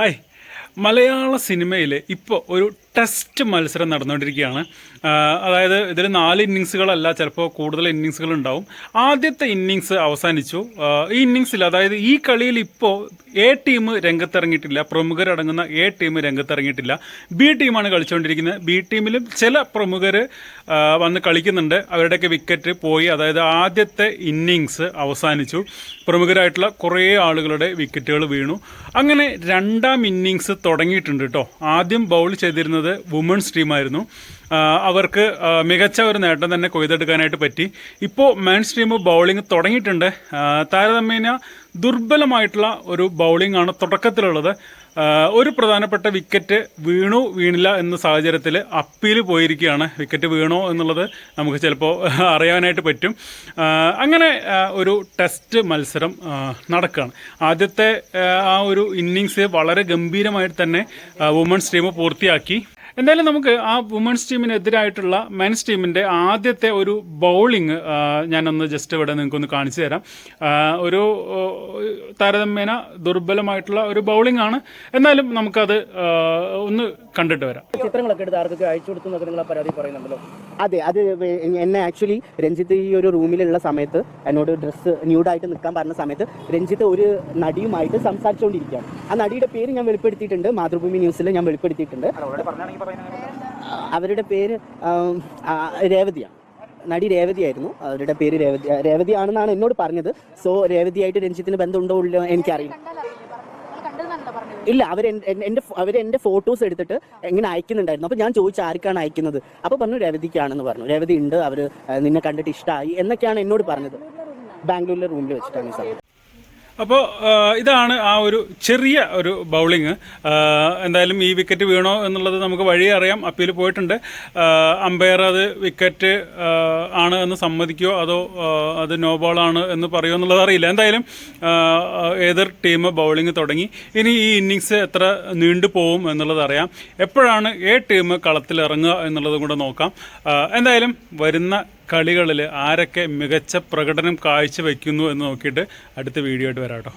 Hi. മലയാള സിനിമയിലെ ഇപ്പോൾ ഒരു ടെസ്റ്റ് മത്സരം നടന്നുകൊണ്ടിരിക്കുകയാണ്. അതായത് ഇതിൽ നാല് ഇന്നിങ്സുകളല്ല ചിലപ്പോൾ കൂടുതൽ ഇന്നിങ്സുകൾ ഉണ്ടാവും ആദ്യത്തെ ഇന്നിങ്സ് അവസാനിച്ചു. ഈ ഇന്നിങ്സിൽ അതായത് ഈ കളിയിൽ ഇപ്പോൾ എ ടീം രംഗത്തിറങ്ങിയിട്ടില്ല. പ്രമുഖരടങ്ങുന്ന എ ടീം രംഗത്തിറങ്ങിയിട്ടില്ല. ബി ടീമാണ് കളിച്ചുകൊണ്ടിരിക്കുന്നത്. ബി ടീമിലും ചില പ്രമുഖർ വന്ന് കളിക്കുന്നുണ്ട്. അവരുടെയൊക്കെ വിക്കറ്റ് പോയി. അതായത് ആദ്യത്തെ ഇന്നിങ്സ് അവസാനിച്ചു. പ്രമുഖരായിട്ടുള്ള കുറേ ആളുകളുടെ വിക്കറ്റുകൾ വീണു. അങ്ങനെ രണ്ടാം ഇന്നിങ്സ് തുടങ്ങിയിട്ടുണ്ട് കേട്ടോ. ആദ്യം ബൗൾ ചെയ്തിരുന്നത് വുമൺസ് ടീമായിരുന്നു അവർക്ക് മികച്ച ഒരു നേട്ടം തന്നെ കൊയ്തെടുക്കാനായിട്ട് പറ്റി. ഇപ്പോൾ മെയിൻ സ്ട്രീം ബൗളിംഗ് തുടങ്ങിയിട്ടുണ്ട്. താരതമ്യേന ദുർബലമായിട്ടുള്ള ഒരു ബൗളിംഗ് ആണ് തുടക്കത്തിലുള്ളത്. ഒരു പ്രധാനപ്പെട്ട വിക്കറ്റ് വീണു വീണില്ല എന്ന സാഹചര്യത്തിൽ അപ്പീൽ പോയിരിക്കുകയാണ്. വിക്കറ്റ് വീണോ എന്നുള്ളത് നമുക്ക് ചിലപ്പോൾ അറിയാനായിട്ട് പറ്റും. അങ്ങനെ ഒരു ടെസ്റ്റ് മത്സരം നടക്കുകയാണ്. ആദ്യത്തെ ആ, ഒരു ഇന്നിങ്സ് വളരെ ഗംഭീരമായിട്ട് തന്നെ വുമൺസ് ടീം പൂർത്തിയാക്കി. എന്തായാലും നമുക്ക് ആ വുമൺസ് ടീമിനെതിരായിട്ടുള്ള മെൻസ് ടീമിന്റെ ആദ്യത്തെ ഒരു ബൗളിംഗ് ഞാനൊന്ന് ജസ്റ്റ് ഇവിടെ നിങ്ങൾക്കൊന്ന് കാണിച്ചു തരാം. ഒരു താരതമ്യേന ദുർബലമായിട്ടുള്ള ഒരു ബൗളിംഗ് ആണ്. എന്നാലും നമുക്കത് ഒന്ന് കണ്ടിട്ട് വരാം. ചിത്രങ്ങളൊക്കെ എടുത്ത് ആർക്കൊക്കെ അയച്ചു കൊടുത്തു നിങ്ങൾ പരാതി പറയുന്നുണ്ടല്ലോ? അതെ അത് എന്നെ ആക്ച്വലി രഞ്ജിത്ത് ഈ ഒരു റൂമിലുള്ള സമയത്ത് എന്നോട് ഡ്രസ്സ് ന്യൂഡായിട്ട് നിൽക്കാൻ പറഞ്ഞ സമയത്ത് രഞ്ജിത്ത് ഒരു നടിയുമായിട്ട് സംസാരിച്ചുകൊണ്ടിരിക്കുകയാണ് ആ നടിയുടെ പേര് ഞാൻ വെളിപ്പെടുത്തിയിട്ടുണ്ട് മാതൃഭൂമി ന്യൂസിൽ ഞാൻ വെളിപ്പെടുത്തിയിട്ടുണ്ട്. അവരുടെ പേര് രേവതിയാണ് നടി രേവതിയായിരുന്നു അവരുടെ പേര് രേവതി രേവതിയാണെന്നാണ് എന്നോട് പറഞ്ഞത്. സോ രേവതിയായിട്ട് രഞ്ജിത്തിന് ബന്ധമുണ്ടോ ഇല്ലയോ എനിക്കറിയില്ല. ഇല്ല അവർ എന്റെ അവർ എന്റെ ഫോട്ടോസ് എടുത്തിട്ട് എങ്ങനെ അയക്കുന്നുണ്ടായിരുന്നു. അപ്പോൾ ഞാൻ ചോദിച്ചു ആർക്കാണ് അയക്കുന്നത്? അപ്പോൾ പറഞ്ഞു രവതിക്കാണെന്ന് പറഞ്ഞു. രവതി ഉണ്ട് അവർ നിന്നെ കണ്ടിട്ട് ഇഷ്ടമായി എന്നൊക്കെയാണ് എന്നോട് പറഞ്ഞത്. ബാംഗ്ലൂരിലെ റൂമിൽ വെച്ചിട്ടാണ് സംഭവം അപ്പോൾ ഇതാണ് ആ ഒരു ചെറിയ ഒരു ബൗളിങ് എന്തായാലും ഈ വിക്കറ്റ് വീണോ എന്നുള്ളത് നമുക്ക് വഴി അറിയാം. അപ്പീൽ പോയിട്ടുണ്ട്. അമ്പയർ അത് വിക്കറ്റ് ആണ് എന്ന് സമ്മതിക്കുകയോ അതോ അത് നോ ബോൾ ആണ് എന്ന് പറയുമോ എന്നുള്ളത് അറിയില്ല. എന്തായാലും ഏതൊരു ടീം ബൗളിംഗ് തുടങ്ങി. ഇനി ഈ ഇന്നിങ്സ് എത്ര നീണ്ടു പോകും എന്നുള്ളത് അറിയാം. എപ്പോഴാണ് ഏ ടീം കളത്തിലിറങ്ങുക എന്നുള്ളതും കൂടെ നോക്കാം. എന്തായാലും വരുന്ന കളികളിൽ ആരൊക്കെ മികച്ച പ്രകടനം കാഴ്ചവെക്കുന്നു എന്ന് നോക്കിയിട്ട് അടുത്ത വീഡിയോ ആയിട്ട് വരാം കേട്ടോ.